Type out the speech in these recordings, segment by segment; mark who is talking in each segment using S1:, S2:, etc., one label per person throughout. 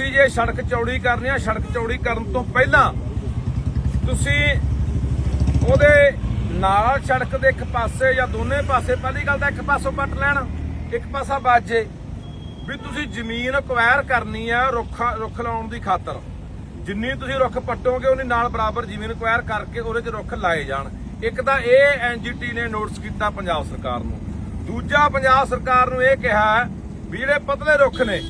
S1: ਤੁਸੀਂ ਜੇ ਸੜਕ ਚੌੜੀ ਕਰਨੀ ਆ, ਸੜਕ ਚੌੜੀ ਕਰਨ ਤੋਂ ਪਹਿਲਾਂ ਤੁਸੀਂ ਉਹਦੇ ਨਾਲ ਸੜਕ ਦੇ ਇੱਕ ਪਾਸੇ ਜਾਂ ਦੋਨੇ ਪਾਸੇ, ਪਹਿਲੀ ਗੱਲ ਤਾਂ ਇੱਕ ਪਾਸੋਂ ਪੱਟ ਲੈਣ, ਇੱਕ ਪਾਸਾ ਬਾਜੇ ਵੀ ਤੁਸੀਂ ਜ਼ਮੀਨ ਅਕਵਾਇਰ ਕਰਨੀ ਆ ਰੁੱਖ ਰੁੱਖ ਲਾਉਣ ਦੀ ਖਾਤਰ। ਜਿੰਨੀ ਤੁਸੀਂ ਰੁੱਖ ਪੱਟੋਗੇ, ਉਹਨੀ ਨਾਲ ਬਰਾਬਰ ਜ਼ਮੀਨ ਅਕਵਾਇਰ ਕਰਕੇ ਉਹਦੇ 'ਚ ਰੁੱਖ ਲਾਏ ਜਾਣ। ਇੱਕ ਤਾਂ ਇਹ ਐਨਜੀਟੀ ਨੇ ਨੋਟਿਸ ਕੀਤਾ ਪੰਜਾਬ ਸਰਕਾਰ ਨੂੰ। ਦੂਜਾ ਪੰਜਾਬ ਸਰਕਾਰ ਨੂੰ ਇਹ ਕਿਹਾ ਵੀ ਜਿਹੜੇ ਪਤਲੇ ਰੁੱਖ ਨੇ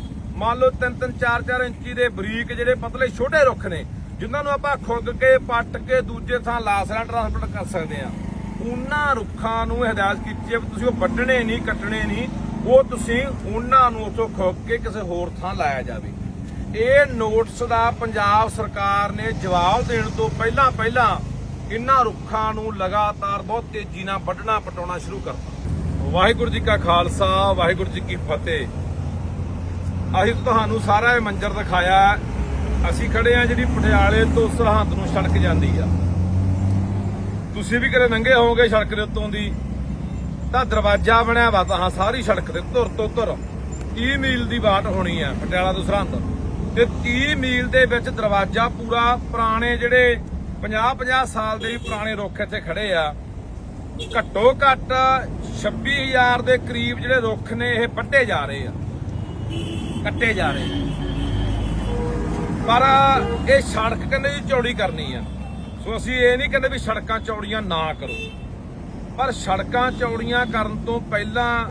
S1: ਮੰਨ ਲਓ 3-3 4-4 ਇੰਚੀ ਦੇ ਬਰੀਕ ਜਿਹੜੇ ਪਤਲੇ ਛੋਟੇ ਰੁੱਖ ਨੇ, ਜਿਨ੍ਹਾਂ ਨੂੰ ਆਪਾਂ ਖੁੱਗ ਕੇ, ਪੱਟ ਕੇ ਦੂਜੇ ਥਾਂ ਲਾ ਟ੍ਰਾਂਸਪੋਰਟ ਕਰ ਸਕਦੇ ਆ ਉਹਨਾਂ ਰੁੱਖਾਂ ਨੂੰ ਹਦਾਇਤ ਕੀਤੀ ਹੈ ਤੁਸੀਂ ਉਹ ਵੱਢਣੇ ਨਹੀਂ, ਕੱਟਣੇ ਨਹੀਂ, ਉਹ ਤੁਸੀਂ ਉਹਨਾਂ ਨੂੰ ਉੱਥੋਂ ਖੁੱਗ ਕੇ ਕਿਸੇ ਹੋਰ ਥਾਂ ਲਾਇਆ ਜਾਵੇ। ਇਹ ਨੋਟਿਸ ਦਾ ਪੰਜਾਬ ਸਰਕਾਰ ਨੇ ਜਵਾਬ ਦੇਣ ਤੋਂ ਪਹਿਲਾਂ ਪਹਿਲਾਂ ਇਹਨਾਂ ਰੁੱਖਾਂ ਨੂੰ ਲਗਾਤਾਰ ਬਹੁਤ ਤੇਜ਼ੀ ਨਾਲ ਵੱਢਣਾ, ਪਟਾਉਣਾ ਸ਼ੁਰੂ ਕਰਤਾ। ਵਾਹਿਗੁਰੂ ਜੀ ਕਾ ਖਾਲਸਾ, ਵਾਹਿਗੁਰੂ ਜੀ ਕੀ ਫਤਿਹ। ਅਸੀਂ ਤੁਹਾਨੂੰ ਸਾਰਾ ਇਹ ਮੰਜ਼ਰ ਦਿਖਾਇਆ ਅਸੀਂ ਖੜੇ ਆ ਜਿਹੜੀ ਪਟਿਆਲੇ ਤੋਂ ਸਰਹੰਦ ਨੂੰ ਸੜਕ ਜਾਂਦੀ ਆ। ਤੁਸੀਂ ਵੀ ਕਦੇ ਨੰਗੇ ਹੋਵੋਗੇ ਸੜਕ ਦੇ ਉੱਤੋਂ ਦੀ। ਤਾਂ ਦਰਵਾਜ਼ਾ ਬਣਿਆ ਵਾ ਤਾਂ ਸਾਰੀ ਸੜਕ ਤੇ ਧੁਰ ਤੋਂ ਧੁਰ। 30 ਮੀਲ ਦੀ ਬਾਟ ਹੋਣੀ ਆ ਪਟਿਆਲਾ ਤੋਂ ਸਰਹੰਦ। ਤੇ 30 ਮੀਲ ਦੇ ਵਿੱਚ ਦਰਵਾਜ਼ਾ ਪੂਰਾ ਪੁਰਾਣੇ ਜਿਹੜੇ 50 50 ਸਾਲ ਦੇ ਪੁਰਾਣੇ ਰੁੱਖ ਇੱਥੇ ਖੜੇ ਆ। ਘੱਟੋ ਘੱਟ 26000 ਦੇ ਕਰੀਬ ਜਿਹੜੇ ਰੁੱਖ ਨੇ, ਇਹ ਵੱਢੇ ਜਾ ਰਹੇ ਆ। ਕੱਟੇ ਜਾ ਰਹੇ ਪਰ ਇਹ ਸੜਕ ਕਹਿੰਦੇ ਜੀ ਚੌੜੀ ਕਰਨੀ ਆ। ਸੋ ਅਸੀਂ ਇਹ ਨਹੀਂ ਕਹਿੰਦੇ ਵੀ ਸੜਕਾਂ ਚੌੜੀਆਂ ਨਾ ਕਰੋ। ਪਰ ਸੜਕਾਂ ਚੌੜੀਆਂ ਕਰਨ ਤੋਂ ਪਹਿਲਾਂ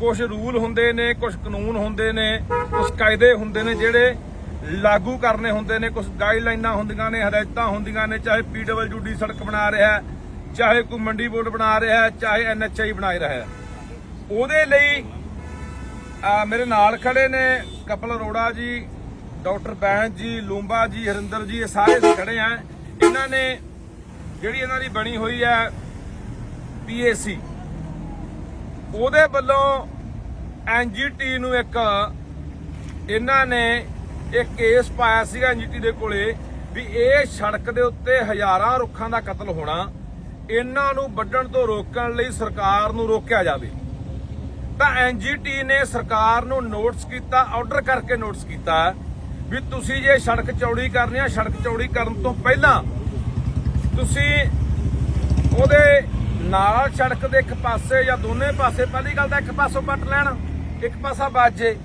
S1: ਕੁਝ ਰੂਲ ਹੁੰਦੇ ਨੇ ਕੁਝ ਕਾਨੂੰਨ ਹੁੰਦੇ ਨੇ ਕੁਝ ਕਾਇਦੇ ਹੁੰਦੇ ਨੇ ਜਿਹੜੇ ਲਾਗੂ ਕਰਨੇ ਹੁੰਦੇ ਨੇ ਕੁਝ ਗਾਈਡਲਾਈਨਾਂ ਹੁੰਦੀਆਂ ਨੇ, ਹਦਾਇਤਾਂ ਹੁੰਦੀਆਂ ਨੇ, ਚਾਹੇ ਪੀਡਬਲਯੂਡੀ ਸੜਕ ਬਣਾ ਰਿਹਾ ਚਾਹੇ ਕੋਈ ਮੰਡੀ ਬੋਰਡ ਬਣਾ ਰਿਹਾ ਹੈ, ਚਾਹੇ ਐਨਐਚਆਈ ਬਣਾਈ ਰਿਹਾ ਉਹਦੇ ਲਈ ਮੇਰੇ ਨਾਲ ਖੜੇ ਨੇ ਕਪਲ ਅਰੋੜਾ ਜੀ, ਡਾਕਟਰ ਬੈਂਸ ਜੀ, ਲੂੰਬਾ ਜੀ, ਹਰਿੰਦਰ ਜੀ, ਇਹ ਸਾਰੇ ਖੜੇ ਆ। ਇਹਨਾਂ ਨੇ ਜਿਹੜੀ ਇਹਨਾਂ ਦੀ ਬਣੀ ਹੋਈ ਹੈ ਪੀਏਸੀ ਉਹਦੇ ਵੱਲੋਂ ਐਨਜੀਟੀ ਨੂੰ ਇੱਕ ਇਹਨਾਂ ਨੇ ਇਹ ਕੇਸ ਪਾਇਆ ਸੀਗਾ ਐਨਜੀਟੀ ਦੇ ਕੋਲੇ ਵੀ ਇਹ ਸੜਕ ਦੇ ਉੱਤੇ ਹਜ਼ਾਰਾਂ ਰੁੱਖਾਂ ਦਾ ਕਤਲ ਹੋਣਾ, ਇਹਨਾਂ ਨੂੰ ਵੱਢਣ ਤੋਂ ਰੋਕਣ ਲਈ ਸਰਕਾਰ ਨੂੰ ਰੋਕਿਆ ਜਾਵੇ। ਤਾਂ ਐਨਜੀਟੀ ਨੇ ਸਰਕਾਰ ਨੂੰ ਨੋਟਿਸ ਕੀਤਾ ਆਰਡਰ ਕਰਕੇ ਨੋਟਿਸ ਕੀਤਾ ਵੀ ਤੁਸੀਂ ਜੇ ਸੜਕ ਚੌੜੀ ਕਰਨੀ ਆ, ਸੜਕ ਚੌੜੀ ਕਰਨ ਤੋਂ ਪਹਿਲਾਂ ਤੁਸੀਂ ਉਹਦੇ ਨਾਲ ਸੜਕ ਦੇ ਇੱਕ ਪਾਸੇ ਜਾਂ ਦੋਨੇ ਪਾਸੇ, ਪਹਿਲੀ ਗੱਲ ਤਾਂ ਇੱਕ ਪਾਸੋਂ ਪੱਟ ਲੈਣ, ਇੱਕ ਪਾਸਾ ਬਾਜੇ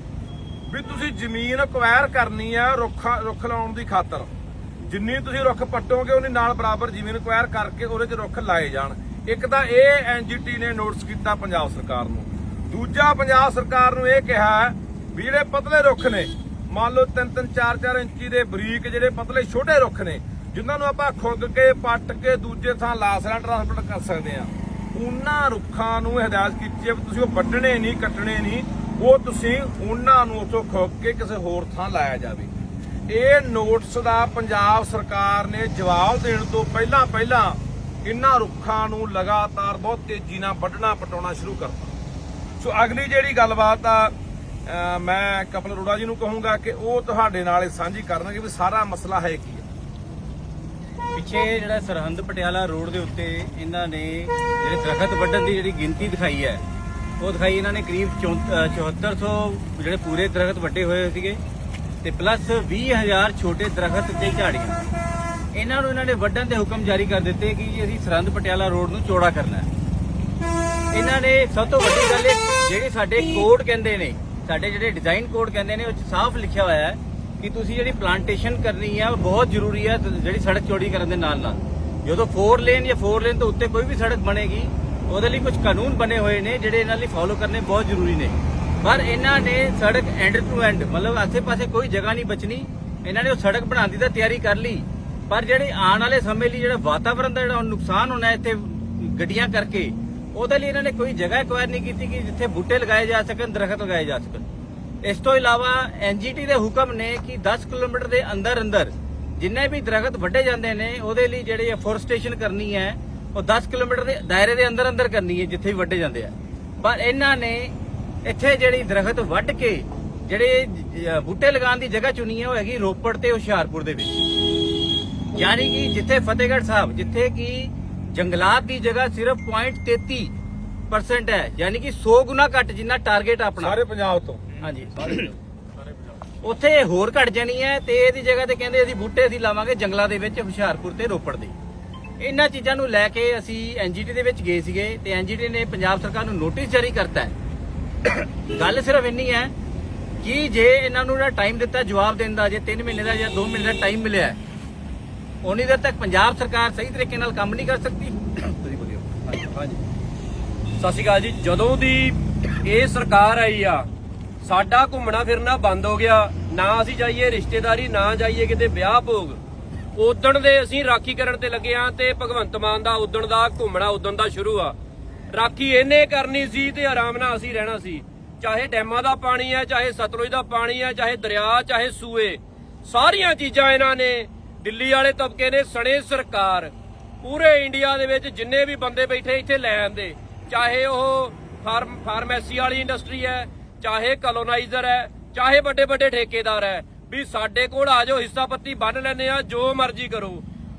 S1: ਵੀ ਤੁਸੀਂ ਜ਼ਮੀਨ ਅਕਵਾਇਰ ਕਰਨੀ ਆ ਰੁੱਖ ਰੁੱਖ ਲਾਉਣ ਦੀ ਖਾਤਰ। ਜਿੰਨੀ ਤੁਸੀਂ ਰੁੱਖ ਪੱਟੋਗੇ ਉਹਨੀ ਨਾਲ ਬਰਾਬਰ ਜ਼ਮੀਨ ਅਕਵਾਇਰ ਕਰਕੇ ਉਹਦੇ 'ਚ ਰੁੱਖ ਲਾਏ ਜਾਣ। ਇੱਕ ਤਾਂ ਇਹ ਐਨਜੀਟੀ ਨੇ ਨੋਟਿਸ ਕੀਤਾ ਪੰਜਾਬ ਸਰਕਾਰ ਨੂੰ। ਦੂਜਾ ਪੰਜਾਬ ਸਰਕਾਰ ਨੂੰ ਇਹ ਕਿਹਾ ਵੀ ਜਿਹੜੇ ਪਤਲੇ ਰੁੱਖ ਨੇ, ਮੰਨ ਲਓ 3-3 4-4 ਇੰਚੀ ਦੇ ਬਰੀਕ ਜਿਹੜੇ ਪਤਲੇ ਛੋਟੇ ਰੁੱਖ ਨੇ, ਜਿਨ੍ਹਾਂ ਨੂੰ ਆਪਾਂ ਖੁੱਗ ਕੇ, ਪੱਟ ਕੇ ਦੂਜੇ ਥਾਂ ਲਾ ਸਕਦਾ ਟ੍ਰਾਂਸਪੋਰਟ ਕਰ ਸਕਦੇ ਆ ਉਹਨਾਂ ਰੁੱਖਾਂ ਨੂੰ ਹਦਾਇਤ ਕੀਤੀ ਹੈ ਵੀ ਤੁਸੀਂ ਉਹ ਵੱਢਣੇ ਨਹੀਂ, ਕੱਟਣੇ ਨਹੀਂ, ਉਹ ਤੁਸੀਂ ਉਹਨਾਂ ਨੂੰ ਉੱਥੋਂ ਖੁੱਗ ਕੇ ਕਿਸੇ ਹੋਰ ਥਾਂ ਲਾਇਆ ਜਾਵੇ। ਇਹ ਨੋਟਿਸ ਦਾ ਪੰਜਾਬ ਸਰਕਾਰ ਨੇ ਜਵਾਬ ਦੇਣ ਤੋਂ ਪਹਿਲਾਂ ਪਹਿਲਾਂ ਇਹਨਾਂ ਰੁੱਖਾਂ ਨੂੰ ਲਗਾਤਾਰ ਬਹੁਤ ਤੇਜ਼ੀ ਨਾਲ ਵੱਢਣਾ ਪਟਾਉਣਾ ਸ਼ੁਰੂ ਕਰਤਾ। ਸੋ ਅਗਲੀ ਜਿਹੜੀ ਗੱਲਬਾਤ ਆ ਮੈਂ ਕਪਲ ਅਰੋੜਾ ਜੀ ਨੂੰ ਕਹੂੰਗਾ ਕਿ ਉਹ ਤੁਹਾਡੇ ਨਾਲ ਸਾਂਝੀ ਕਰਨਗੇ ਵੀ ਸਾਰਾ ਮਸਲਾ ਹੈ ਕੀ
S2: ਪਿੱਛੇ ਜਿਹੜਾ ਸਰਹੰਦ ਪਟਿਆਲਾ ਰੋਡ ਦੇ ਉੱਤੇ ਇਹਨਾਂ ਨੇ ਜਿਹੜੇ ਦਰਖਤ ਵੱਢਣ ਦੀ ਜਿਹੜੀ ਗਿਣਤੀ ਦਿਖਾਈ ਹੈ, ਉਹ ਦਿਖਾਈ ਇਹਨਾਂ ਨੇ ਕਰੀਬ 7400 ਜਿਹੜੇ ਪੂਰੇ ਦਰਖਤ ਵੱਡੇ ਹੋਏ ਸੀਗੇ ਤੇ ਪਲੱਸ 20000 ਛੋਟੇ ਦਰਖਤ ਤੇ ਝਾੜੀਆਂ। ਇਹਨਾਂ ਨੂੰ ਇਹਨਾਂ ਨੇ ਵੱਢਣ ਦੇ ਹੁਕਮ ਜਾਰੀ ਕਰ ਦਿੱਤੇ ਕਿ ਜੀ ਅਸੀਂ ਸਰਹੰਦ ਪਟਿਆਲਾ ਰੋਡ ਨੂੰ ਚੌੜਾ ਕਰਨਾ ਹੈ। ਇਹਨਾਂ ਨੇ ਸਭ ਤੋਂ ਵੱਡੀ ਗੱਲ ਇਹ, ਜਿਹੜੇ ਸਾਡੇ ਕੋਡ ਕਹਿੰਦੇ ਨੇ, ਸਾਡੇ ਜਿਹੜੇ ਡਿਜ਼ਾਈਨ ਕੋਡ ਕਹਿੰਦੇ ਨੇ, ਉਹ 'ਚ ਸਾਫ਼ ਲਿਖਿਆ ਹੋਇਆ ਹੈ ਕਿ ਤੁਸੀਂ ਜਿਹੜੀ ਪਲਾਂਟੇਸ਼ਨ ਕਰਨੀ ਹੈ ਉਹ ਬਹੁਤ ਜ਼ਰੂਰੀ ਹੈ ਜਿਹੜੀ ਸੜਕ ਚੌੜੀ ਕਰਨ ਦੇ ਨਾਲ ਨਾਲ। ਜਦੋਂ 4 ਲੇਨ ਜਾਂ 4 ਲੇਨ ਤੋਂ ਉੱਤੇ ਕੋਈ ਵੀ ਸੜਕ ਬਣੇਗੀ, ਉਹਦੇ ਲਈ ਕੁਝ ਕਾਨੂੰਨ ਬਣੇ ਹੋਏ ਨੇ, ਜਿਹੜੇ ਇਹਨਾਂ ਲਈ ਫਾਲੋ ਕਰਨੇ ਬਹੁਤ ਜ਼ਰੂਰੀ ਨੇ। ਪਰ ਇਹਨਾਂ ਨੇ ਸੜਕ ਐਂਡ ਟੂ ਐਂਡ ਮਤਲਬ ਆਸੇ-ਪਾਸੇ ਕੋਈ ਜਗ੍ਹਾ ਨਹੀਂ ਬਚਣੀ। ਇਹਨਾਂ ਨੇ ਉਹ ਸੜਕ ਬਣਾਉਣ ਦੀ ਤਾਂ ਤਿਆਰੀ ਕਰ ਲਈ। ਪਰ ਜਿਹੜੇ ਆਉਣ ਵਾਲੇ ਸਮੇਂ ਲਈ ਜਿਹੜਾ ਵਾਤਾਵਰਣ ਦਾ ਜਿਹੜਾ ਨੁਕਸਾਨ ਹੋਣਾ ਇੱਥੇ ਗੱਡੀਆਂ ਕਰਕੇ ਉਹਦੇ ਲਈ ਇਹਨਾਂ ਨੇ ਕੋਈ ਜਗ੍ਹਾ ਐਕਵਾਇਰ ਨਹੀਂ ਕੀਤੀ ਕਿ ਜਿੱਥੇ ਬੂਟੇ ਲਗਾਏ ਜਾ ਸਕਣ, ਦਰਖਤ ਲਗਾਏ ਜਾ ਸਕਣ। ਇਸ ਤੋਂ ਇਲਾਵਾ ਐਨਜੀਟੀ ਦੇ ਹੁਕਮ ਨੇ ਕਿ 10 ਕਿਲੋਮੀਟਰ ਦੇ ਅੰਦਰ ਅੰਦਰ ਜਿੰਨੇ ਵੀ ਦਰਖਤ ਵੱਢੇ ਜਾਂਦੇ ਨੇ, ਉਹਦੇ ਲਈ ਜਿਹੜੀ ਫੋਰਸਟੇਸ਼ਨ ਕਰਨੀ ਹੈ, ਉਹ 10 ਕਿਲੋਮੀਟਰ ਦੇ ਦਾਇਰੇ ਦੇ ਅੰਦਰ ਅੰਦਰ ਕਰਨੀ ਹੈ, ਜਿੱਥੇ ਵੀ ਵੱਢੇ ਜਾਂਦੇ ਆ। ਪਰ ਇਹਨਾਂ ਨੇ ਇੱਥੇ ਜਿਹੜੀ ਦਰਖਤ ਵੱਢ ਕੇ ਜਿਹੜੇ ਬੂਟੇ ਲਗਾਉਣ ਦੀ ਜਗ੍ਹਾ ਚੁਣੀ ਹੈ, ਉਹ ਹੈਗੀ ਰੋਪੜ ਤੇ ਹੁਸ਼ਿਆਰਪੁਰ ਦੇ ਵਿੱਚ। ਯਾਨੀ ਕਿ ਜਿੱਥੇ ਫਤਿਹਗੜ੍ਹ ਸਾਹਿਬ, ਜਿੱਥੇ ਕਿ ਜੰਗਲਾਤ ਦੀ ਜਗ੍ਹਾ ਸਿਰਫ 0.33% ਹੈ। ਯਾਨੀ ਕਿ 100 ਗੁਣਾ ਘੱਟ ਜਿੰਨਾ ਟਾਰਗੇਟ ਆਪਣਾ।
S1: ਸਾਰੇ ਪੰਜਾਬ ਤੋਂ।
S2: ਹਾਂਜੀ ਉੱਥੇ ਇਹ ਹੋਰ ਘਟ ਜਾਣੀ ਹੈ ਤੇ ਇਹਦੀ ਜਗ੍ਹਾ ਤੇ ਕਹਿੰਦੇ ਅਸੀਂ ਬੂਟੇ ਅਸੀਂ ਲਾਵਾਂਗੇ ਜੰਗਲਾਂ ਦੇ ਵਿੱਚ ਹੁਸ਼ਿਆਰਪੁਰ ਤੇ ਰੋਪੜ ਦੇ। ਇਹਨਾਂ ਚੀਜ਼ਾਂ ਨੂੰ ਲੈ ਕੇ ਅਸੀਂ ਐਨਜੀਟੀ ਦੇ ਵਿੱਚ ਗਏ ਸੀਗੇ ਤੇ ਐਨਜੀਟੀ ਨੇ ਪੰਜਾਬ ਸਰਕਾਰ ਨੂੰ ਨੋਟਿਸ ਜਾਰੀ ਕਰਤਾ ਹੈ। ਗੱਲ ਸਿਰਫ ਇੰਨੀ ਹੈ ਕਿ ਜੇ ਇਹਨਾਂ ਨੂੰ ਜਿਹੜਾ ਟਾਈਮ ਦਿੱਤਾ ਜਵਾਬ ਦੇਣ ਦਾ ਜੇ 3 ਮਹੀਨੇ ਦਾ ਜਾਂ 2 ਮਹੀਨੇ ਦਾ ਟਾਈਮ ਮਿਲਿਆ ਉਨੀ ਦੇਰ ਤੱਕ ਪੰਜਾਬ ਸਰਕਾਰ ਸਹੀ ਤਰੀਕੇ ਨਾਲ ਕੰਮ ਨਹੀਂ ਕਰ ਸਕਦੀ। ਤੁਸੀਂ ਬੋਲਿਓ
S3: ਹਾਂਜੀ ਸਤਿ ਸ਼੍ਰੀ ਅਕਾਲ ਜੀ। ਜਦੋਂ ਦੀ ਇਹ ਸਰਕਾਰ ਆਈ ਆ, ਸਾਡਾ ਘੁੰਮਣਾ ਫਿਰਨਾ ਬੰਦ ਹੋ ਗਿਆ। ਨਾ ਅਸੀਂ ਜਾਈਏ ਰਿਸ਼ਤੇਦਾਰੀ, ਨਾ ਜਾਈਏ ਕਿਤੇ ਵਿਆਹ ਭੋਗ। ਉਦਣ ਦੇ ਅਸੀਂ ਰਾਖੀ ਕਰਨ ਤੇ ਲੱਗੇ ਆ ਤੇ ਭਗਵੰਤ ਮਾਨ ਦਾ ਉਦਣ ਦਾ ਘੁੰਮਣਾ ਉਦਣ ਦਾ ਸ਼ੁਰੂ ਆ। ਰਾਖੀ ਇਹਨੇ ਕਰਨੀ ਸੀ ਤੇ ਆਰਾਮ ਨਾਲ ਅਸੀਂ ਰਹਿਣਾ ਸੀ। ਚਾਹੇ ਡੈਮਾਂ ਦਾ ਪਾਣੀ ਆ, ਚਾਹੇ ਸਤਲੁਜ ਦਾ ਪਾਣੀ ਹੈ ਚਾਹੇ ਦਰਿਆ, ਚਾਹੇ ਸੂਏ, ਸਾਰੀਆਂ ਚੀਜ਼ਾਂ ਇਹਨਾਂ ਨੇ ਦਿੱਲੀ ਵਾਲੇ ਤਬਕੇ ਨੇ ਸਣੇ ਸਰਕਾਰ ਪੂਰੇ ਇੰਡੀਆ ਦੇ ਵਿੱਚ ਜਿੰਨੇ ਵੀ ਬੰਦੇ ਬੈਠੇ ਇੱਥੇ ਲੈ ਆਂਦੇ ਚਾਹੇ ਉਹ ਫਾਰਮ, ਫਾਰਮੇਸੀ ਵਾਲੀ ਇੰਡਸਟਰੀ ਹੈ, ਚਾਹੇ ਕਲੋਨਾਈਜ਼ਰ ਹੈ, ਚਾਹੇ ਵੱਡੇ ਵੱਡੇ ਠੇਕੇਦਾਰ ਹੈ, ਵੀ ਸਾਡੇ ਕੋਲ ਆ ਜਾਓ, ਹਿੱਸਾ ਪੱਤੀ ਬੰਨ ਲੈਨੇ ਆ ਜੋ ਮਰਜ਼ੀ ਕਰੋ।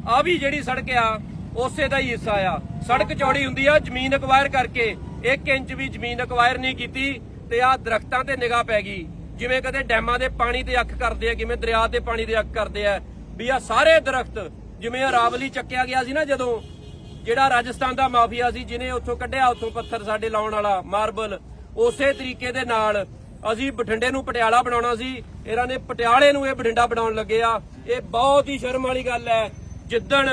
S3: ਆ ਵੀ ਜਿਹੜੀ ਸੜਕ ਆ, ਉਸੇ ਦਾ ਹੀ ਹਿੱਸਾ ਆ। ਸੜਕ ਚੌੜੀ ਹੁੰਦੀ ਆ, ਜ਼ਮੀਨ ਅਕਵਾਇਰ ਕਰਕੇ 1 ਇੰਚ ਵੀ ਜ਼ਮੀਨ ਅਕਵਾਇਰ ਨਹੀਂ ਕੀਤੀ ਤੇ ਆ ਦਰਖਤਾਂ ਤੇ ਨਿਗਾਹ ਪੈ ਗਈ। ਜਿਵੇਂ ਕਦੇ ਡੈਮਾਂ ਦੇ ਪਾਣੀ ਤੇ ਅੱਖ ਕਰਦੇ ਆ, ਕਿਵੇਂ ਦਰਿਆ ਦੇ ਪਾਣੀ ਤੇ ਅੱਖ ਕਰਦੇ ਆ ਵੀ ਆ ਸਾਰੇ ਦਰਖਤ, ਜਿਵੇਂ ਅਰਾਵਲੀ ਚੱਕਿਆ ਗਿਆ ਸੀ ਨਾ ਜਦੋਂ, ਜਿਹੜਾ ਰਾਜਸਥਾਨ ਦਾ ਮਾਫੀਆ ਸੀ, ਜਿਹਨੇ ਉੱਥੋਂ ਕੱਢਿਆ, ਉੱਥੋਂ ਪੱਥਰ ਸਾਡੇ ਲਾਉਣ ਵਾਲਾ, ਮਾਰਬਲ, ਉਸੇ ਤਰੀਕੇ ਦੇ ਨਾਲ ਅਸੀਂ ਬਠਿੰਡੇ ਨੂੰ ਪਟਿਆਲਾ ਬਣਾਉਣਾ ਸੀ। ਇਹਨਾਂ ਨੇ ਪਟਿਆਲੇ ਨੂੰ ਇਹ ਬਠਿੰਡਾ ਬਣਾਉਣ ਲੱਗੇ ਆ। ਇਹ ਬਹੁਤ ਹੀ ਸ਼ਰਮ ਵਾਲੀ ਗੱਲ ਹੈ। ਜਿੱਦਣ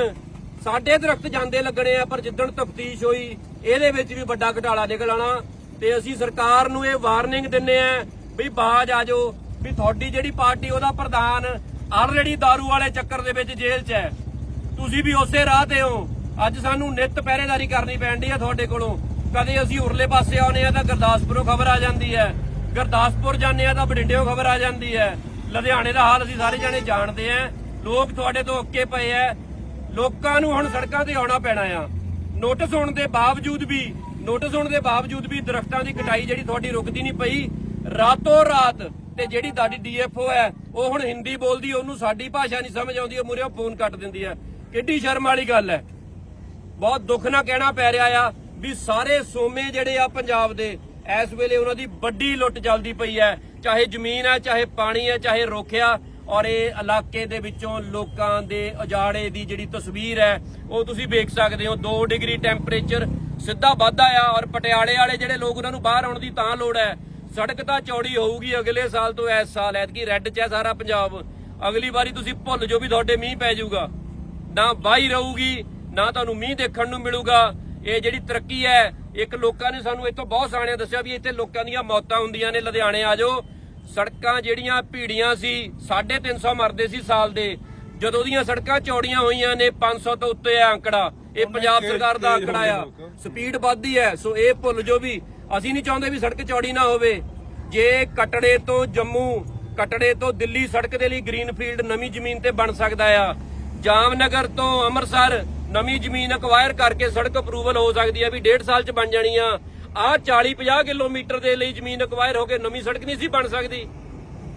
S3: ਸਾਡੇ ਦਰਖਤ ਜਾਂਦੇ ਲੱਗਣੇ ਆ, ਪਰ ਜਿੱਦਣ ਤਫਤੀਸ਼ ਹੋਈ, ਇਹਦੇ ਵਿੱਚ ਵੀ ਵੱਡਾ ਘਟਾਲਾ ਨਿਕਲ ਆਣਾ ਤੇ ਅਸੀਂ ਸਰਕਾਰ ਨੂੰ ਇਹ ਵਾਰਨਿੰਗ ਦਿੰਨੇ ਆ ਵੀ ਬਾਜ ਆ ਜਾਓ, ਵੀ ਤੁਹਾਡੀ ਜਿਹੜੀ ਪਾਰਟੀ, ਉਹਦਾ ਪ੍ਰਧਾਨ ਆਲਰੇਡੀ दारू ਵਾਲੇ ਚੱਕਰ ਦੇ ਵਿੱਚ ਜੇਲ੍ਹ 'ਚ ਹੈ ਤੁਸੀਂ ਵੀ ਉਸੇ ਰਾਹ ਤੇ ਹੋ ਅੱਜ ਸਾਨੂੰ ਨਿਤ ਪਹਿਰੇਦਾਰੀ ਕਰਨੀ ਪੈਂਦੀ ਹੈ ਤੁਹਾਡੇ ਕੋਲੋਂ ਕਦੇ ਅਸੀਂ ਉਰਲੇ ਪਾਸੇ ਆਉਨੇ ਆ ਤਾਂ ਗੁਰਦਾਸਪੁਰੋਂ ਖਬਰ ਆ ਜਾਂਦੀ ਹੈ ਗੁਰਦਾਸਪੁਰ ਜਾਂਦੇ ਆ ਤਾਂ ਬਠਿੰਡਿਓਂ ਖਬਰ ਆ ਜਾਂਦੀ ਹੈ ਲੁਧਿਆਣੇ ਦਾ ਹਾਲ ਅਸੀਂ ਸਾਰੇ ਜਾਣੇ ਜਾਣਦੇ ਆ ਲੋਕ ਤੁਹਾਡੇ ਤੋਂ ਓਕੇ ਪਏ ਆ ਲੋਕਾਂ ਨੂੰ ਹੁਣ ਸੜਕਾਂ ਤੇ ਆਉਣਾ ਪੈਣਾ ਆ ਨੋਟਿਸ ਹੋਣ ਦੇ ਬਾਵਜੂਦ ਵੀ ਨੋਟਿਸ ਹੋਣ ਦੇ ਬਾਵਜੂਦ ਵੀ ਦਰਖਤਾਂ ਦੀ ਕਟਾਈ ਜਿਹੜੀ ਤੁਹਾਡੀ ਰੁਕਦੀ ਨਹੀਂ ਪਈ ਰਾਤੋਂ ਰਾਤ ਤੇ ਜਿਹੜੀ ਤੁਹਾਡੀ ਡੀਐਫਓ ਹੈ, ਉਹ ਹੁਣ ਹਿੰਦੀ ਬੋਲਦੀ, ਉਹਨੂੰ ਸਾਡੀ ਭਾਸ਼ਾ ਨਹੀਂ ਸਮਝ ਆਉਂਦੀ, ਉਹ ਮੂਹਰੇ ਫੋਨ ਕੱਟ ਦਿੰਦੀ ਹੈ। ਕਿੱਡੀ ਸ਼ਰਮ ਵਾਲੀ ਗੱਲ ਹੈ। ਬਹੁਤ ਦੁੱਖ ਨਾਲ ਕਹਿਣਾ ਪੈ ਰਿਹਾ ਆ ਵੀ ਸਾਰੇ ਸੋਮੇ ਜਿਹੜੇ ਆ ਪੰਜਾਬ ਦੇ, ਇਸ ਵੇਲੇ ਉਹਨਾਂ ਦੀ ਵੱਡੀ ਲੁੱਟ ਚੱਲਦੀ ਪਈ ਹੈ। ਚਾਹੇ ਜ਼ਮੀਨ ਹੈ, ਚਾਹੇ ਪਾਣੀ ਹੈ, ਚਾਹੇ ਰੋਖਿਆ ਔਰ ਇਹ ਇਲਾਕੇ ਦੇ ਵਿੱਚੋਂ ਲੋਕਾਂ ਦੇ ਉਜਾੜੇ ਦੀ ਜਿਹੜੀ ਤਸਵੀਰ ਹੈ, ਉਹ ਤੁਸੀਂ ਵੇਖ ਸਕਦੇ ਹੋ। 2 ਡਿਗਰੀ ਟੈਂਪਰੇਚਰ ਸਿੱਧਾ ਵਾਧਾ ਆ, ਔਰ ਪਟਿਆਲੇ ਵਾਲੇ ਜਿਹੜੇ ਲੋਕ ਉਹਨਾਂ ਨੂੰ ਬਾਹਰ ਆਉਣ ਦੀ ਤਾਂ ਲੋੜ ਹੈ ਸੜਕ ਤਾਂ ਚੌੜੀ ਹੋਊਗੀ ਅਗਲੇ ਸਾਲ ਤੋਂ ਇਸ ਸਾਲ ਐਤਕੀ ਰੈੱਡ 'ਚ ਹੈ ਸਾਰਾ ਪੰਜਾਬ। ਅਗਲੀ ਵਾਰੀ ਤੁਸੀਂ ਭੁੱਲ ਜੋ ਵੀ ਤੁਹਾਡੇ ਮੀਂਹ ਪੈ ਜਾਊਗਾ। ਨਾ ਵਾਹੀ ਰਹੂਗੀ ਨਾ ਤੁਹਾਨੂੰ ਮੀਂਹ ਦੇਖਣ ਨੂੰ ਮਿਲੂਗਾ। ਇਹ ਜਿਹੜੀ ਤਰੱਕੀ ਹੈ ਇੱਕ ਲੋਕਾਂ ਨੇ ਸਾਨੂੰ ਇੱਥੋਂ ਬਹੁਤ ਸਾਣਿਆਂ ਦੱਸਿਆ ਵੀ ਇੱਥੇ ਲੋਕਾਂ ਦੀਆਂ ਮੌਤਾਂ ਹੁੰਦੀਆਂ ਨੇ। ਲੁਧਿਆਣੇ ਆ ਜਾਓ। ਸੜਕਾਂ ਜਿਹੜੀਆਂ ਭੀੜੀਆਂ ਸੀ 350 ਮਰਦੇ ਸੀ ਸਾਲ ਦੇ। ਜਦੋਂ ਦੀਆਂ ਸੜਕਾਂ ਚੌੜੀਆਂ ਹੋਈਆਂ ਨੇ 500 ਤੋਂ ਉੱਤੇ ਆ ਅੰਕੜਾ। ਇਹ ਪੰਜਾਬ ਸਰਕਾਰ ਦਾ ਅੰਕੜਾ ਆ। ਸਪੀਡ ਵੱਧਦੀ ਹੈ ਸੋ ਇਹ ਭੁੱਲ ਜੋ ਵੀ ਅਸੀਂ ਨਹੀਂ ਚਾਹੁੰਦੇ ਵੀ ਸੜਕ ਚੌੜੀ ਨਾ ਹੋਵੇ। ਜੇ ਕਟੜੇ ਤੋਂ ਜੰਮੂ, ਕਟੜੇ ਤੋਂ ਦਿੱਲੀ ਸੜਕ ਦੇ ਲਈ ਗ੍ਰੀਨਫੀਲਡ ਨਵੀਂ ਜ਼ਮੀਨ ਤੇ ਬਣ ਸਕਦਾ ਆ। ਜਾਮਨਗਰ ਤੋਂ ਅੰਮ੍ਰਿਤਸਰ ਨਵੀਂ ਜ਼ਮੀਨ ਅਕਵਾਇਰ ਕਰਕੇ ਸੜਕ ਅਪਰੂਵਲ ਹੋ ਸਕਦੀ ਹੈ ਵੀ 1.5 ਸਾਲ ਚ ਬਣ ਜਾਣੀ ਆ। ਆ 40 50 ਕਿਲੋਮੀਟਰ ਦੇ ਲਈ ਜ਼ਮੀਨ ਅਕਵਾਇਰ ਹੋ ਕੇ ਨਵੀਂ ਸੜਕ ਨਹੀਂ ਸੀ ਬਣ ਸਕਦੀ।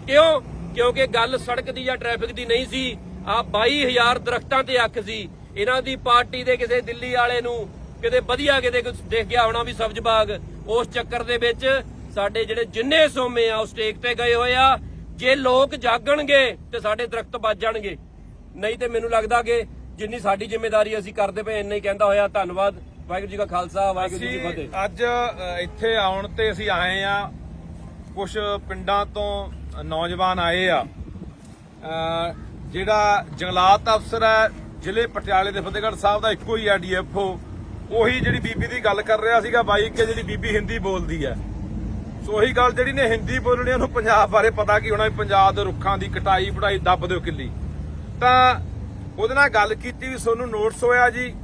S3: ਕਿਉਂ? ਕਿਉਂਕਿ ਗੱਲ ਸੜਕ ਦੀ ਜਾਂ ਟ੍ਰੈਫਿਕ ਦੀ ਨਹੀਂ ਸੀ। ਆ 22000 ਦਰਖਤਾਂ ਤੇ ਅੱਖ ਸੀ। ਇਹਨਾਂ ਦੀ ਪਾਰਟੀ ਦੇ ਕਿਸੇ ਦਿੱਲੀ ਵਾਲੇ ਨੂੰ ਕਿਤੇ ਵਧੀਆ ਕਿਤੇ ਦੇਖ ਗਿਆ ਹੋਣਾ ਵੀ ਸਬਜ਼ ਬਾਗ। ਉਸ ਚੱਕਰ ਦੇ ਵਿੱਚ ਸਾਡੇ ਜਿਹੜੇ ਜਿੰਨੇ ਸੋਮੇ ਆ ਉਹ ਸਟੇਕ ਤੇ ਗਏ ਹੋਏ ਆ। ਜੇ ਲੋਕ ਜਾਗਣਗੇ ਤੇ ਸਾਡੇ ਦਰਖਤ ਬਚ ਜਾਣਗੇ। ਨਹੀਂ ਤੇ ਮੈਨੂੰ ਲੱਗਦਾ ਕਿ ਜਿੰਨੀ ਸਾਡੀ ਜ਼ਿੰਮੇਵਾਰੀ ਅਸੀਂ ਕਰਦੇ ਪਏ ਇੰਨਾ ਹੀ ਕਹਿੰਦਾ ਹੋਇਆ। ਧੰਨਵਾਦ। ਵਾਹਿਗੁਰੂ ਜੀ ਕਾ ਖਾਲਸਾ ਵਾਹਿਗੁਰੂ ਜੀ ਕੀ ਫਤਿਹ।
S1: ਅੱਜ ਇੱਥੇ ਆਉਣ ਤੇ ਅਸੀਂ ਆਏ ਆ। ਕੁਝ ਪਿੰਡਾਂ ਤੋਂ ਨੌਜਵਾਨ ਆਏ ਆ। ਜਿਹੜਾ ਜੰਗਲਾਤ ਅਫਸਰ ਹੈ ਜ਼ਿਲ੍ਹੇ ਪਟਿਆਲੇ ਦੇ ਫਤਿਹਗੜ੍ਹ ਸਾਹਿਬ ਦਾ ਇੱਕੋ ਹੀ ਆ ਡੀਐਫਓ ਉਹੀ ਜਿਹੜੀ ਬੀਬੀ ਦੀ ਗੱਲ ਕਰ ਰਿਹਾ ਸੀਗਾ ਬਾਈ ਕਿ ਜਿਹੜੀ ਬੀਬੀ ਹਿੰਦੀ ਬੋਲਦੀ ਹੈ। ਸੋ ਉਹੀ ਗੱਲ ਜਿਹੜੀ ਨੇ ਹਿੰਦੀ ਬੋਲਣੀ ਉਹਨੂੰ ਪੰਜਾਬ ਬਾਰੇ ਪਤਾ ਕੀ ਹੋਣਾ ਵੀ ਪੰਜਾਬ ਦੇ ਰੁੱਖਾਂ ਦੀ ਕਟਾਈ ਵਢਾਈ ਦੱਬ ਦਿਓ ਕਿੱਲੀ। ਤਾਂ ਉਹਦੇ ਨਾਲ ਗੱਲ ਕੀਤੀ ਵੀ ਤੁਹਾਨੂੰ ਨੋਟਿਸ ਹੋਇਆ ਜੀ।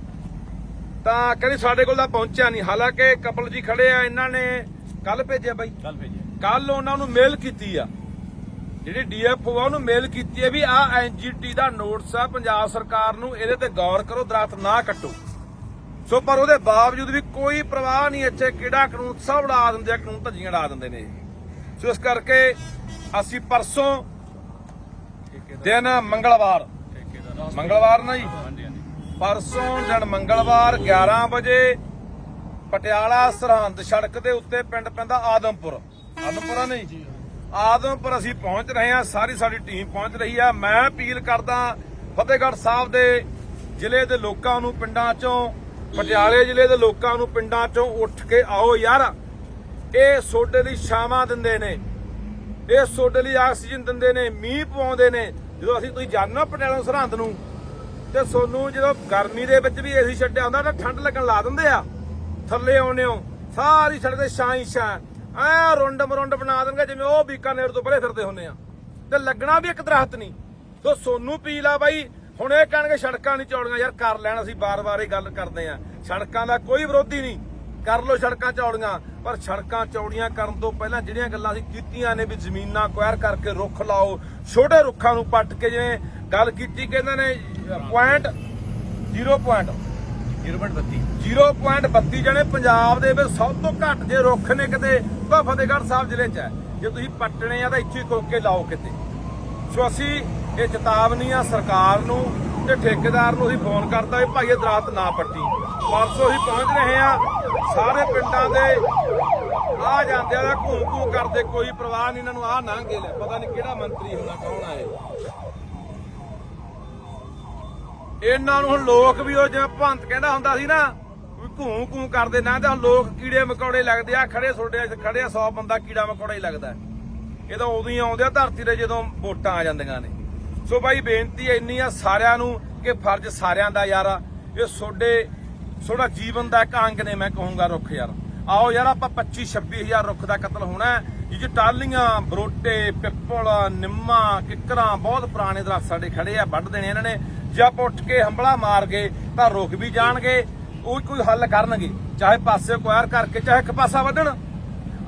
S1: ਤਾਂ ਕਹਿੰਦੇ ਸਾਡੇ ਕੋਲ ਤਾਂ ਪਹੁੰਚਿਆ ਨਹੀਂ। ਹਾਲਾਂਕਿ ਕਪਲ ਜੀ ਖੜੇ ਆ ਇਹਨਾਂ ਨੇ ਕੱਲ ਭੇਜਿਆ ਬਾਈ।
S2: ਚੱਲ ਭੇਜਿਆ।
S1: ਕੱਲ ਉਹਨਾਂ ਨੂੰ ਮੇਲ ਕੀਤੀ ਆ। ਜਿਹੜੀ ਡੀਐਫਓ ਆ ਉਹਨੂੰ ਮੇਲ ਕੀਤੀ ਹੈ ਵੀ ਆ ਐਨਜੀਟੀ ਦਾ ਨੋਟਿਸ ਆ ਪੰਜਾਬ ਸਰਕਾਰ ਨੂੰ ਇਹਦੇ ਤੇ ਗੌਰ ਕਰੋ ਦਰਖਤ ਨਾ ਕੱਟੋ। ਸੋ ਪਰ ਉਹਦੇ ਬਾਵਜੂਦ ਵੀ ਕੋਈ ਪ੍ਰਵਾਹ ਨਹੀਂ ਇੱਥੇ ਕਿਹੜਾ ਕਾਨੂੰਨ ਸਭ ਉਡਾ ਦਿੰਦੇ ਆ ਕਾਨੂੰਨ ਧੱਜੀਆਂ ਉਡਾ ਦਿੰਦੇ ਨੇ। ਸੋ ਇਸ ਕਰਕੇ ਅਸੀਂ ਪਰਸੋਂ ਦਿਨ ਮੰਗਲਵਾਰ। ਮੰਗਲਵਾਰ ਨਾ ਜੀ? ਪਰਸੋਂ ਦਿਨ ਮੰਗਲਵਾਰ 11 ਵਜੇ ਪਟਿਆਲਾ ਸਰਹੰਦ ਸੜਕ ਦੇ ਉੱਤੇ ਪਿੰਡ ਪੈਂਦਾ ਆਦਮਪੁਰ। ਆਦਮਪੁਰਾ ਨਹੀਂ? ਆਦਮਪੁਰ ਅਸੀਂ ਪਹੁੰਚ ਰਹੇ ਹਾਂ ਸਾਰੀ ਸਾਡੀ ਟੀਮ ਪਹੁੰਚ ਰਹੀ ਆ। ਮੈਂ ਅਪੀਲ ਕਰਦਾ ਫਤਿਹਗੜ੍ਹ ਸਾਹਿਬ ਦੇ ਜ਼ਿਲ੍ਹੇ ਦੇ ਲੋਕਾਂ ਨੂੰ ਪਿੰਡਾਂ ਚੋਂ ਪਟਿਆਲੇ ਜ਼ਿਲ੍ਹੇ ਦੇ ਲੋਕਾਂ ਨੂੰ ਪਿੰਡਾਂ ਚੋਂ ਉੱਠ ਕੇ ਆਓ ਯਾਰ। ਇਹ ਸੋਡੇ ਲਈ ਛਾਵਾਂ ਦਿੰਦੇ ਨੇ। ਇਹ ਸੋਡੇ ਲਈ ਆਕਸੀਜਨ ਦਿੰਦੇ ਨੇ, ਮੀਂਹ ਪਵਾਉਂਦੇ ਨੇ। ਜਦੋਂ ਅਸੀਂ ਤੁਸੀਂ ਜਾਣੋ ਪਟਿਆਲਾ ਸਰਹੰਦ ਨੂੰ, ਤੇ ਸੋਨੂੰ ਜਦੋਂ ਗਰਮੀ ਦੇ ਵਿੱਚ ਵੀ ਏਸੀ ਛੱਡਿਆ ਹੁੰਦਾ, ਤਾਂ ਠੰਡ ਲੱਗਣ ਲਾ ਦਿੰਦੇ ਆ। ਥੱਲੇ ਆਉਨੇ ਹੋ, ਸਾਰੀ ਸੜਕ ਤੇ ਛਾਂ ਹੀ ਛਾਂ। ਐ ਰੁੰਡ ਮਰੁੰਡ ਬਣਾ ਦੇਣਗੇ, ਜਿਵੇਂ ਉਹ ਬੀਕਾਨੇਰ ਤੋਂ ਪਰੇ ਫਿਰਦੇ ਹੁੰਨੇ ਆ। ਤੇ ਲੱਗਣਾ ਵੀ ਇੱਕ ਦਰਖਤ ਨਹੀਂ। ਸੋ ਸੋਨੂੰ ਪੀਲ ਆ ਬਾਈ ਹੁਣ ਇਹ ਕਹਿਣਗੇ ਸੜਕਾਂ ਨਹੀਂ ਚੌੜੀਆਂ ਯਾਰ ਕਰ ਲੈਣ ਅਸੀਂ ਬਾਰ-ਬਾਰ ਇਹ ਗੱਲ ਕਰਦੇ ਆ ਸੜਕਾਂ ਦਾ ਕੋਈ ਵਿਰੋਧੀ ਨਹੀਂ। ਕਰ ਲੋ ਸੜਕਾਂ ਚੌੜੀਆਂ ਪਰ ਸੜਕਾਂ ਚੌੜੀਆਂ ਕਰਨ ਤੋਂ ਪਹਿਲਾਂ ਜਿਹੜੀਆਂ ਗੱਲਾਂ ਅਸੀਂ ਕੀਤੀਆਂ ਨੇ ਵੀ ਜ਼ਮੀਨਾਂ ਕੁਆਰ ਕਰਕੇ ਰੁੱਖ ਲਾਓ ਛੋਟੇ ਰੁੱਖਾਂ ਨੂੰ ਪੱਟ ਕੇ ਜਿਵੇਂ ਗੱਲ ਕੀਤੀ ਕਹਿੰਦੇ ਨੇ ਪੁਆਇੰਟ 0 ਪੁਆਇੰਟ
S2: 0.32
S1: 0.32 ਜਣੇ ਪੰਜਾਬ ਦੇ ਵਿੱਚ ਸਭ ਤੋਂ ਘੱਟ ਜੇ ਰੁੱਖ ਨੇ ਕਿਤੇ ਤਾਂ ਫਤਿਹਗੜ੍ਹ ਸਾਹਿਬ ਜ਼ਿਲ੍ਹੇ 'ਚ ਹੈ। ਜੇ ਤੁਸੀਂ ਪੱਟਣੇ ਆ ਤਾਂ ਇੱਥੇ ਹੀ ਕੋਕ ਲਾਓ ਕਿਤੇ। ਸੋ ਅਸੀਂ ਇਹ ਚੇਤਾਵਨੀ ਆ ਸਰਕਾਰ ਨੂੰ ਤੇ ਠੇਕੇਦਾਰ ਨੂੰ ਅਸੀਂ ਫੋਨ ਕਰਦਾ ਵੀ ਭਾਈ ਇਹ ਦਰਾਤ ਨਾ ਪੱਟੀ। ਪਰਸੋਂ ਅਸੀਂ ਪਹੁੰਚ ਰਹੇ ਆ। ਸਾਰੇ ਪਿੰਡਾਂ ਦੇ ਆ ਜਾਂਦੇ ਆ ਘੂੰ ਘੂੰ ਕਰਦੇ ਕੋਈ ਪ੍ਰਵਾਹ ਨਹੀਂ, ਇਹਨਾਂ ਨੂੰ ਆ ਲੰਘੇ ਲੈ ਪਤਾ ਨਹੀਂ ਕਿਹੜਾ ਮੰਤਰੀ ਹੋਣਾ ਕੌਣ ਆ ਇਹਨਾਂ ਨੂੰ ਹੁਣ ਲੋਕ ਵੀ ਉਹ ਜਿਵੇਂ ਭੰਤ ਕਹਿੰਦਾ ਹੁੰਦਾ ਸੀ ਨਾ, ਵੀ ਘੂੰ ਘੂੰ ਕਰਦੇ, ਨਾ ਤਾਂ ਲੋਕ ਕੀੜੇ ਮਕੌੜੇ ਲੱਗਦੇ ਆ ਖੜੇ ਛੋਡੇ ਖੜੇ 100 ਬੰਦਾ ਕੀੜਾ ਮਕੌੜਾ ਹੀ ਲੱਗਦਾ। ਇਹ ਤਾਂ ਉਦੋਂ ਹੀ ਆਉਂਦੇ ਆ, ਧਰਤੀ ਤੇ ਜਦੋਂ ਵੋਟਾਂ ਆ ਜਾਂਦੀਆਂ ਨੇ। ਸੋ ਬਾਈ ਬੇਨਤੀ ਇੰਨੀ ਆ ਸਾਰਿਆਂ ਨੂੰ ਕਿ ਫਰਜ਼ ਸਾਰਿਆਂ ਦਾ ਯਾਰ ਇਹ ਛੋਡੇ ਛੋੜਾ ਜੀਵਨ ਦਾ ਇੱਕ ਅੰਗ ਨੇ ਮੈਂ ਕਹੂੰਗਾ ਰੁੱਖ ਯਾਰ। ਆਓ ਯਾਰ ਆਪਾਂ 25 26000 ਰੁੱਖ ਦਾ ਕਤਲ ਹੋਣਾ ਹੈ। ਇਹ ਚ ਟਾਲੀਆਂ ਬਰੋਟੇ, ਪਿੱਪਲ, ਨਿੰਮਾ, ਕਿੱਕਰਾਂ, ਬਹੁਤ ਪੁਰਾਣੇ ਦਰਖਤ ਸਾਡੇ ਖੜੇ ਆ, ਵੱਢ ਦੇਣੇ ਇਹਨਾਂ ਨੇ। ਜੇ ਆਪਾਂ ਉੱਠ ਕੇ ਹੰਬਲਾ ਮਾਰ ਗਏ, ਤਾਂ ਰੁਕ ਵੀ ਜਾਣਗੇ, ਉਹ ਕੋਈ ਹੱਲ ਕਰਨਗੇ। ਚਾਹੇ ਪਾਸੇ ਕੁਆਰ ਕਰਕੇ, ਚਾਹੇ ਇੱਕ ਪਾਸਾ ਵੱਢਣ।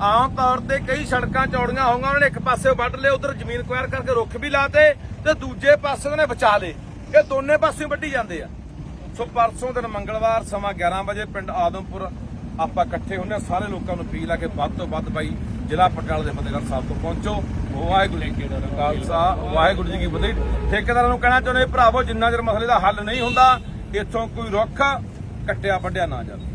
S1: ਆਮ ਤੌਰ ਤੇ ਕਈ ਸੜਕਾਂ ਚੌੜੀਆਂ ਹੋਣਗੀਆਂ ਉਹਨਾਂ ਨੇ ਇੱਕ ਪਾਸੇ ਵੱਢ ਲਏ, ਉਧਰ ਜ਼ਮੀਨ ਕੁਆਰ ਕਰਕੇ ਰੁੱਖ ਵੀ ਲਾਤੇ ਤੇ ਦੂਜੇ ਪਾਸੇ ਉਹਨੇ ਬਚਾ ਲਏ। ਇਹ ਦੋਨੇ ਪਾਸੇ ਵੱਢੀ ਜਾਂਦੇ ਆ। ਸੋ ਪਰਸੋਂ ਦਿਨ ਮੰਗਲਵਾਰ ਸਮਾਂ 11 ਵਜੇ ਪਿੰਡ ਆਦਮਪੁਰ ਆਪਾਂ ਇਕੱਠੇ ਹੁੰਦੇ ਹਾਂ, ਸਾਰੇ ਲੋਕਾਂ ਨੂੰ ਅਪੀਲ ਆ ਕਿ ਵੱਧ ਤੋਂ ਵੱਧ ਬਾਈ ਜ਼ਿਲ੍ਹਾ ਪਟਿਆਲਾ ਦੇ ਫਤਿਹਗੜ੍ਹ ਸਾਹਿਬ ਤੋਂ ਪਹੁੰਚੋ। ਵਾਹਿਗੁਰੂ ਜੀ ਕੀ ਖਾਲਸਾ, ਵਾਹਿਗੁਰੂ ਜੀ ਕੀ ਫਤਿਹ। ਠੇਕੇਦਾਰਾਂ ਨੂੰ ਕਹਿਣਾ ਚਾਹੁੰਦੇ ਭਰਾਵੋ, ਜਿੰਨਾ ਚਿਰ ਮਸਲੇ ਦਾ ਹੱਲ ਨਹੀਂ ਹੁੰਦਾ, ਇੱਥੋਂ ਕੋਈ ਰੁੱਖ ਕੱਟਿਆ ਵੱਢਿਆ ਨਾ ਜਾਵੇ।